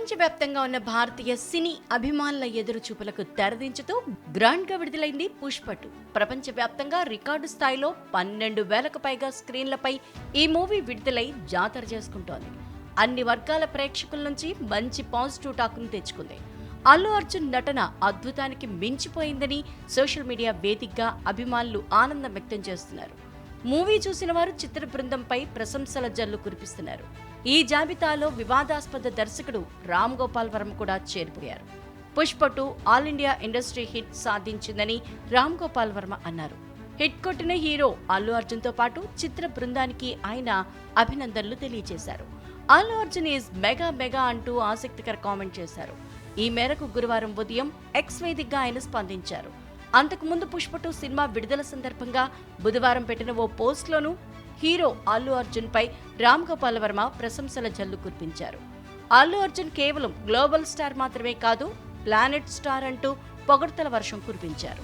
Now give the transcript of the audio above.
ప్రపంచవ్యాప్తంగా ఉన్న భారతీయ సినీ అభిమానుల ఎదురు చూపులకు తెరదించుతూ గ్రాండ్గా విడుదలైంది పుష్పటు. ప్రపంచవ్యాప్తంగా రికార్డు స్థాయిలో పన్నెండు వేలకు పైగా స్క్రీన్లపై ఈ మూవీ విడుదలై జాతర చేసుకుంటోంది. అన్ని వర్గాల ప్రేక్షకుల నుంచి మంచి పాజిటివ్ టాక్ను తెచ్చుకుంది. అల్లు అర్జున్ నటన అద్భుతానికి మించిపోయిందని సోషల్ మీడియా వేదికగా అభిమానులు ఆనందం వ్యక్తం చేస్తున్నారు. మూవీ చూసిన వారు చిత్ర బృందంపై ప్రశంసల జల్లు కురిపిస్తున్నారు. ఈ జాబితాలో వివాదాస్పద దర్శకుడు రామ్ గోపాల్ వర్మ కూడా చేరిపోయారు. Pushpa two all India industry hit సాధించిందని రామ్ గోపాల్ వర్మ అన్నారు. హిట్ కొట్టిన హీరో అల్లు అర్జున్తో పాటు చిత్ర బృందానికి ఆయన అభినందనలు తెలియజేశారు. Allu Arjun is mega mega అంటూ ఆసక్తికర కామెంట్ చేశారు. ఈ మేరకు గురువారం ఉదయం ఎక్స్ వేదికగా ఆయన స్పందించారు. అంతకుముందు పుష్పటు సినిమా విడుదల సందర్భంగా బుధవారం పెట్టిన ఓ పోస్ట్లోనూ హీరో అల్లు అర్జున్ పై రామ్ గోపాల్ వర్మ ప్రశంసల జల్లు కురిపించారు. అల్లు అర్జున్ కేవలం గ్లోబల్ స్టార్ మాత్రమే కాదు ప్లానెట్ స్టార్ అంటూ పొగడ్తల వర్షం కురిపించారు.